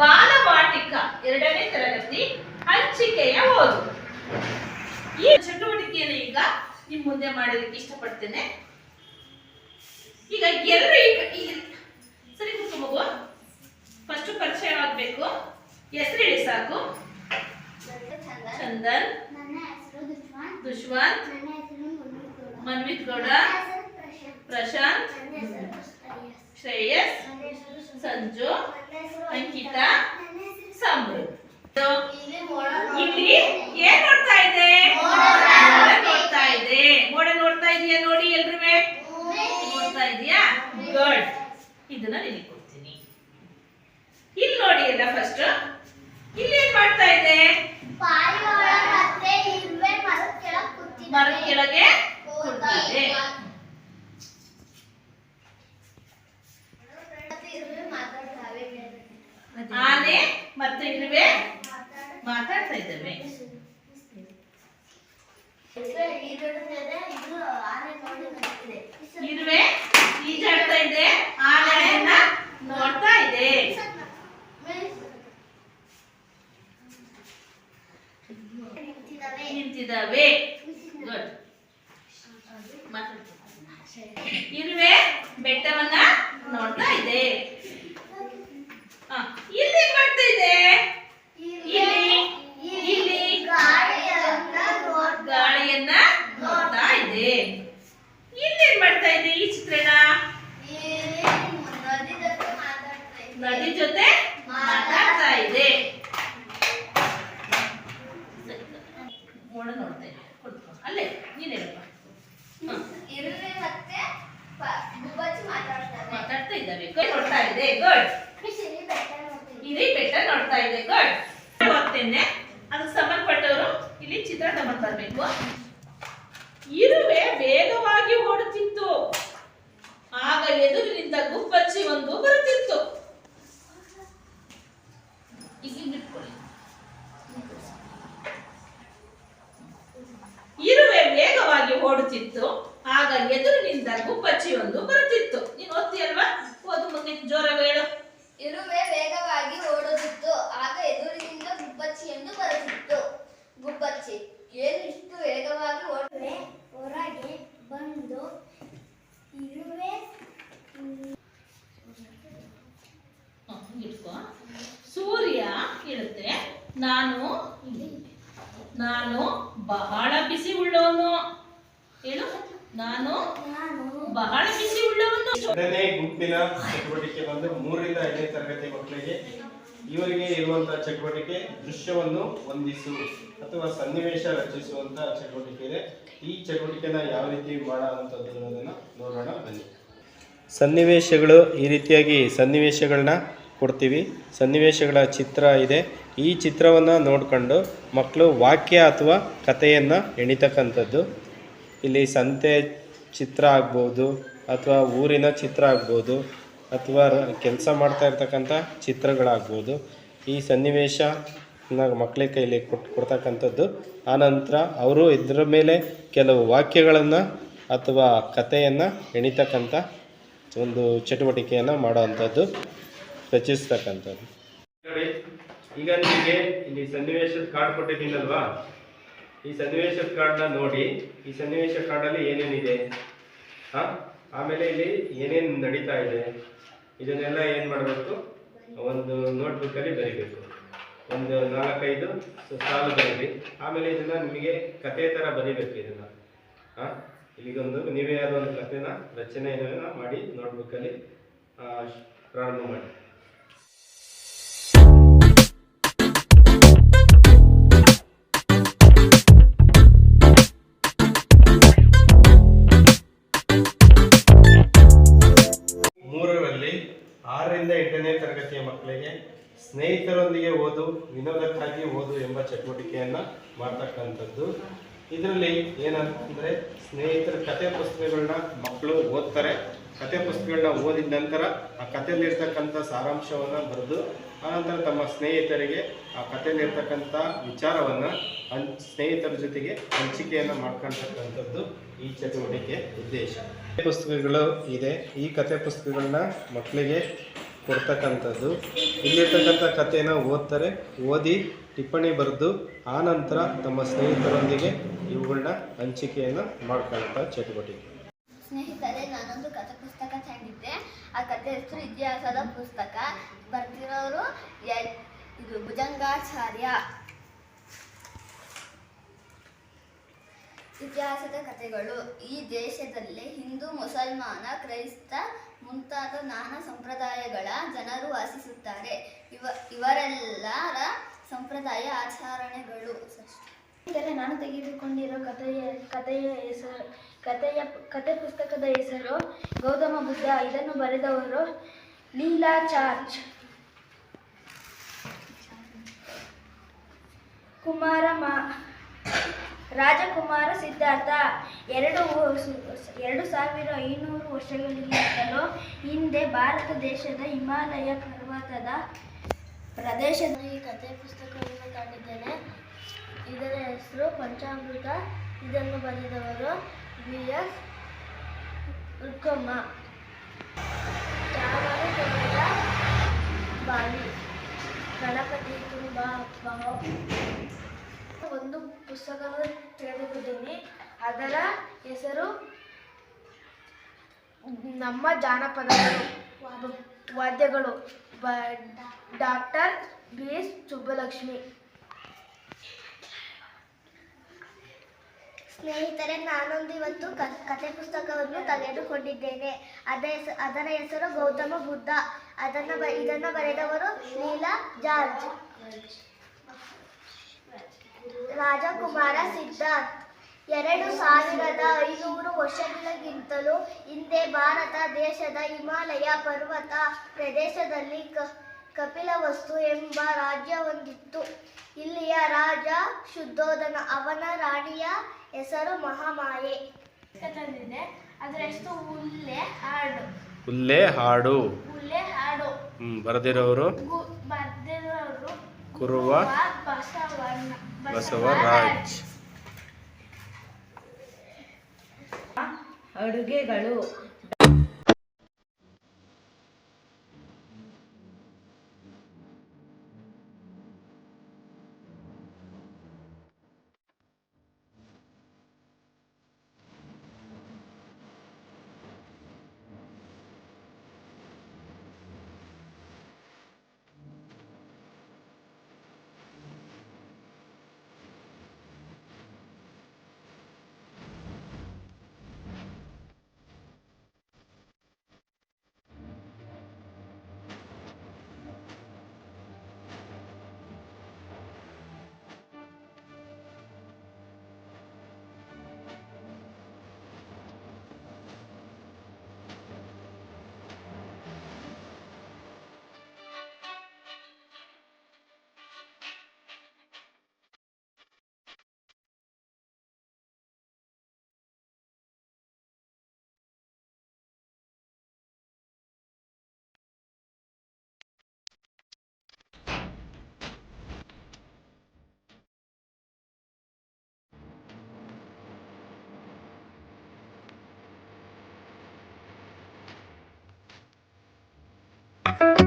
ಬಾಲವಾಟಿಕ ಎರಡನೇ ತರಗತಿ ಹಂಚಿಕೆಯ ಓದು. ಈ ಚಟುವಟಿಕೆಯನ್ನು ಈಗ ನಿಮ್ ಮುಂದೆ ಮಾಡೋದಕ್ಕೆ ಇಷ್ಟಪಡ್ತೇನೆ. ಈಗ ಎಲ್ಲರೂ ಈಗ ಸರಿ ಮಗು. ಫಸ್ಟ್ ಪರಿಚಯ ಆಗ್ಬೇಕು. ಹೆಸರು ಹೇಳಿ ಸಾಕು. ಚಂದನ್. ದುಶ್ವಂತ್ ದುಷ್ವಂತ್. ಮನ್ವಿತ್ ಗೌಡ. ಪ್ರಶಾಂತ್. ಶ್ರೇಯಸ್. ಸಂಜು ಅಂಕಿತ ಸಮೃದ್ಧ ಇಲ್ಲಿ ಏನ್ ನೋಡ್ತಾ ಇದೆ? ನೋಡ್ತಾ ಇದೆ. ಮೋಡ ನೋಡ್ತಾ ಇದೀಯಾ ನೋಡಿ ಎಲ್ರುವೆ? ನೋಡ್ತಾ ಇದೀಯಾ? ಗುಡ್ ಇದನ್ನ ನಿನಗೆ ಕೊಡ್ತೀನಿ. ಇಲ್ಲಿ ನೋಡಿ ಎಲ್ಲ ಫಸ್ಟ್ ಇಲ್ಲಿ ಏನ್ ಮಾಡ್ತಾ ಇದೆ? ಮರದ ಕೆಳಗೆ ಇರುವೆ ಈಜಾಡ್ತಾ ಇದೆ. ಆನೆಯನ್ನ ನೋಡ್ತಾ ಇದೆ. ನಿಂತಿದ್ದಾವೆ. ನಿಂತಿದ್ದಾವೆ. ಗುಡ್ ಇರುವೆ ಬೆಟ್ಟವನ್ನ ನೋಡ್ತಾ ಇದೆ ಹ, ಇಲ್ಲಿ ಏನ್ ಮಾಡ್ತಾ ಇದೆ ಇಲ್ಲಿ ಇಲ್ಲಿ ಗಾಳಿಯನ್ನ ನೋಡ್ತಾ ಗಾಳಿಯನ್ನ ನೋಡ್ತಾ ಇದೆ ಇಲ್ಲಿ ಏನ್ ಮಾಡ್ತಾ ಇದೆ ಈ ಚಿತ್ರಣ ಇಲ್ಲಿ ನದಿ ಜೊತೆ ಮಾತಾಡ್ತಾ ಇದೆ. ನದಿ ಜೊತೆ ಮಾತಾಡ್ತಾ ಇದೆ ಮೋಡ ನೋಡ್ತಾ ಇದೆ ಕೂತ್ಕೊ. ಅಲ್ಲೇ ನೀನ್ ಹೇಳಪ್ಪ ಹ, ಇರುವೆ ಮತ್ತೆ ಪ- ಗುಬ್ಬಚ್ಚಿ ಮಾತಾಡ್ತವೆ. ಮಾತಾಡ್ತಾ ಇದ್ದಾವೆ Good, ನೋಡ್ತಾ ಇದೆ ಗುಡ್ ಮಿಸ್ ಇಲ್ಲಿ ಬೆಟ್ಟ ನೋಡ್ತಿದೆ. ಬೆಟ್ಟ ನೋಡ್ತಾ ಇದೆ. ಗುಡ್ ಓದ್ತೇನೆ. ಅದಕ್ಕೆ ಸಂಬಂಧಪಟ್ಟವರು ಇಲ್ಲಿ ಚಿತ್ರ ತಗೊಂಡ್ ಇರುವೆ ವೇಗವಾಗಿ ಓಡುತ್ತಿತ್ತು. ಆಗ ಎದುರಿನಿಂದ ಗುಬ್ಬಚ್ಚಿ ಒಂದು ಬರುತ್ತಿತ್ತು. ಇರುವೆ ವೇಗವಾಗಿ ಓಡುತ್ತಿತ್ತು. ಆಗ ಎದುರಿನಿಂದ ಗುಬ್ಬಚ್ಚಿ ಒಂದು ಬರುತ್ತಿತ್ತು ನೀನು ಓದ್ತೀಯಲ್ವಾ ಓದು ಮುಂದೆ ಜೋರಾಗಿ ಹೇಳು ಇರುವೆ ವೇಗವಾಗಿ ಓಡುತ್ತಿತ್ತು ಆಗ ಎದುರಿನಿಂದ ಗುಬ್ಬಚ್ಚಿ ಎಂದು ಬರುತ್ತಿತ್ತು ಗುಬ್ಬಚ್ಚಿ ಏನು ಇಷ್ಟು ವೇಗವಾಗಿ ಓಡುವೆ ಹೊರಗೆ ಬಂದು ಇರುವೆ ಹ, ಇಟ್ಕೋ. ಸೂರ್ಯ ಹೇಳುತ್ತೆ ನಾನು ನಾನು ಬಹಳ ಬಿಸಿ ಉಳ್ಳವನು ಹೇಳು ನಾನು ನಾನು ಬಹಳ ಬಿಸಿ ಉಳ್ಳವನು ಎರಡನೇ ಗುಂಪಿನ ಚಟುವಟಿಕೆ ಬಂದು ಮೂರರಿಂದ ಐದನೇ ತರಗತಿ ಮಕ್ಕಳಿಗೆ ಇವರಿಗೆ ಇರುವಂತಹ ಚಟುವಟಿಕೆ ದೃಶ್ಯವನ್ನು ಹೊಂದಿಸು ಅಥವಾ ಸನ್ನಿವೇಶ ರಚಿಸುವಂತ ಚಟುವಟಿಕೆ ಇದೆ. ಈ ಚಟುವಟಿಕೆನ ಯಾವ ರೀತಿ ಮಾಡುವಂಥದ್ದು ಅನ್ನೋದನ್ನ ನೋಡೋಣ ಬನ್ನಿ. ಸನ್ನಿವೇಶಗಳು ಈ ರೀತಿಯಾಗಿ ಸನ್ನಿವೇಶಗಳನ್ನ ಕೊಡ್ತೀವಿ. ಸನ್ನಿವೇಶಗಳ ಚಿತ್ರ ಇದೆ. ಈ ಚಿತ್ರವನ್ನು ನೋಡಿಕೊಂಡು ಮಕ್ಕಳು ವಾಕ್ಯ ಅಥವಾ ಕಥೆಯನ್ನು ಎಣಿತಕ್ಕಂಥದ್ದು. ಇಲ್ಲಿ ಸಂತೆ ಚಿತ್ರ ಆಗ್ಬೋದು ಅಥವಾ ಊರಿನ ಚಿತ್ರ ಆಗ್ಬೋದು ಅಥವಾ ಕೆಲಸ ಮಾಡ್ತಾ ಇರ್ತಕ್ಕಂಥ ಚಿತ್ರಗಳಾಗ್ಬೋದು. ಈ ಸನ್ನಿವೇಶ ಮಕ್ಕಳ ಕೈಲಿ ಕೊಟ್ಟು ಕೊಡ್ತಕ್ಕಂಥದ್ದು. ಆನಂತರ ಅವರು ಇದರ ಮೇಲೆ ಕೆಲವು ವಾಕ್ಯಗಳನ್ನು ಅಥವಾ ಕಥೆಯನ್ನು ಎಣಿತಕ್ಕಂಥ ಒಂದು ಚಟುವಟಿಕೆಯನ್ನು ಮಾಡೋವಂಥದ್ದು, ರಚಿಸ್ತಕ್ಕಂಥದ್ದು. ಈಗ ನಿಮಗೆ ಇಲ್ಲಿ ಸನ್ನಿವೇಶದ ಕಾರ್ಡ್ ಕೊಟ್ಟಿದ್ದೀನಲ್ವಾ? ಈ ಸನ್ನಿವೇಶದ ಕಾರ್ಡ್ನ ನೋಡಿ, ಈ ಸನ್ನಿವೇಶ ಕಾರ್ಡಲ್ಲಿ ಏನೇನಿದೆ? ಹಾಂ? ಆಮೇಲೆ ಇಲ್ಲಿ ಏನೇನು ನಡೀತಾ ಇದೆ? ಇದನ್ನೆಲ್ಲ ಏನು ಮಾಡಬೇಕು? ಒಂದು ನೋಟ್ಬುಕ್ಕಲ್ಲಿ ಬರೀಬೇಕು. ಒಂದು ನಾಲ್ಕೈದು ಸಾಲು ಬರೀರಿ. ಆಮೇಲೆ ಇದನ್ನ ನಿಮಗೆ ಕತೆ ಥರ ಬರೀಬೇಕು ಇದನ್ನ. ಹಾಂ? ಇಲ್ಲಿಗೊಂದು, ನೀವೇ ಯಾವುದೋ ಒಂದು ಕಥೆನ, ರಚನೆಯನ್ನು ಮಾಡಿ ನೋಟ್ಬುಕ್ಕಲ್ಲಿ ಪ್ರಾರಂಭ ಮಾಡಿ. ಸ್ನೇಹಿತರೊಂದಿಗೆ ಓದು, ವಿನೋದಕ್ಕಾಗಿ ಓದು ಎಂಬ ಚಟುವಟಿಕೆಯನ್ನು ಮಾಡ್ತಕ್ಕಂಥದ್ದು. ಇದರಲ್ಲಿ ಏನಂತಂದರೆ ಸ್ನೇಹಿತರ ಕತೆ ಪುಸ್ತಕಗಳನ್ನ ಮಕ್ಕಳು ಓದ್ತಾರೆ. ಕತೆ ಪುಸ್ತಕಗಳನ್ನ ಓದಿದ ನಂತರ ಆ ಕಥೆಯಲ್ಲಿರ್ತಕ್ಕಂಥ ಸಾರಾಂಶವನ್ನ ಬರೆದು ಆನಂತರ ತಮ್ಮ ಸ್ನೇಹಿತರಿಗೆ ಆ ಕಥೆಯಲ್ಲಿರ್ತಕ್ಕಂಥ ವಿಚಾರವನ್ನ ಹಂಚ್ ಸ್ನೇಹಿತರ ಜೊತೆಗೆ ಹಂಚಿಕೆಯನ್ನು ಮಾಡ್ಕೊಳ್ತಕ್ಕಂಥದ್ದು ಈ ಚಟುವಟಿಕೆ ಉದ್ದೇಶ. ಪುಸ್ತಕಗಳು ಇದೆ. ಈ ಕತೆ ಪುಸ್ತಕಗಳನ್ನ ಮಕ್ಕಳಿಗೆ ಕೊಡ್ತಕ್ಕಂಥದ್ದು. ಇಲ್ಲಿರ್ತಕ್ಕಂಥ ಕಥೆನ ಓದ್ತಾರೆ, ಓದಿ ಟಿಪ್ಪಣಿ ಬರೆದು ಆನಂತರ ನಂತರ ತಮ್ಮ ಸ್ನೇಹಿತರೊಂದಿಗೆ ಇವುಗಳನ್ನ ಹಂಚಿಕೆಯನ್ನು ಮಾಡ್ಕೊಳ್ತ ಚಟುವಟಿಕೆ. ಸ್ನೇಹಿತರೆ, ನಾನೊಂದು ಕಥೆ ಪುಸ್ತಕ ತಂದಿದ್ದೆ ಆ ಕಥೆ ಹೆಸರು ಇತಿಹಾಸದ ಪುಸ್ತಕ. ಬರ್ತಿರೋರು ಇದು ಭುಜಂಗಾಚಾರ್ಯ. ಇತಿಹಾಸದ ಕಥೆಗಳು. ಈ ದೇಶದಲ್ಲಿ ಹಿಂದೂ, ಮುಸಲ್ಮಾನ, ಕ್ರೈಸ್ತ ಮುಂತಾದ ನಾನಾ ಸಂಪ್ರದಾಯಗಳ ಜನರು ವಾಸಿಸುತ್ತಾರೆ. ಇವ, ಇವರೆಲ್ಲರ ಸಂಪ್ರದಾಯ ಆಚರಣೆಗಳು ಸ್ನೇಹಿತರೆ ನಾನು ತೆಗೆದುಕೊಂಡಿರೋ ಕಥೆಯ ಕಥೆಯ ಹೆಸರು, ಕಥೆಯ, ಕಥೆ ಪುಸ್ತಕದ ಹೆಸರು ಗೌತಮ ಬುದ್ಧ. ಇದನ್ನು ಬರೆದವರು ಲೀಲಾ ಚಾರ್ಜ್. ಕುಮಾರ ಮಾ ರಾಜಕುಮಾರ ಸಿದ್ಧಾರ್ಥ. ಎರಡು ಎರಡು ಸಾವಿರ ಐನೂರು ವರ್ಷಗಳಿಗಿಂತಲೂ ಹಿಂದೆ ಭಾರತ ದೇಶದ ಹಿಮಾಲಯ ಪರ್ವತದ ಪ್ರದೇಶದ ಈ ಕಥೆ ಪುಸ್ತಕವನ್ನು ಕಂಡಿದ್ದೇನೆ. ಇದರ ಹೆಸರು ಪಂಚಾಮೃತ. ಇದನ್ನು ಬರೆದವರು ಬಿ ಎಸ್. ಉಕ್ಕಮ್ಮ ಬಾಲಿ ಗಣಪತಿ ತುಂಬ ಒಂದು ಪುಸ್ತಕವನ್ನು ತೆಗೆದುಕೊಂಡಿದ್ದೀನಿ ಅದರ ಹೆಸರು ನಮ್ಮ ಜಾನಪದಗಳು ವಾದ್ಯಗಳು ಡಾಕ್ಟರ್ ಬಿ ಎಸ್ ಸುಬ್ಬಲಕ್ಷ್ಮಿ. ಸ್ನೇಹಿತರೆ, ನಾನೊಂದು ಇವತ್ತು ಕಥೆ ಪುಸ್ತಕವನ್ನು ತೆಗೆದುಕೊಂಡಿದ್ದೇನೆ. ಅದೇ ಅದರ ಹೆಸರು ಗೌತಮ ಬುದ್ಧ. ಅದನ್ನು ಬ, ಇದನ್ನು ಬರೆದವರು ಲೀಲಾ ಜಾರ್ಜ್. ರಾಜಕುಮಾರ ಸಿದ್ಧಾರ್ಥ್. ಎರಡು ಸಾವಿರದ ಐನೂರು ವರ್ಷಗಳಿಗಿಂತಲೂ ಹಿಂದೆ ಭಾರತ ದೇಶದ ಹಿಮಾಲಯ ಪರ್ವತ ಪ್ರದೇಶದಲ್ಲಿ ಕ ಕಪಿಲವಸ್ತು ಎಂಬ ರಾಜ್ಯವೊಂದಿತ್ತು ಇಲ್ಲಿಯ ರಾಜ ಶುದ್ಧೋಧನ ಅವನ ರಾಣಿಯ ಹೆಸರು ಮಹಾಮಾಯೆ. ತಂದಿದೆ ಅದರ ಹೆಸರು ಉಲ್ಲೆ ಹಾಡು. ಹುಲ್ಲೆ ಹಾಡು. ಉಲ್ಲೆ ಹಾಡು. ಹ್ಮ್, ಬರೆದಿರೋರು? ಬರ್ದಿರೋರು ಕುರುವ ಬಸವಣ್ಣ. ಬಸವರಾಜ್. ಅಡುಗೆಗಳು.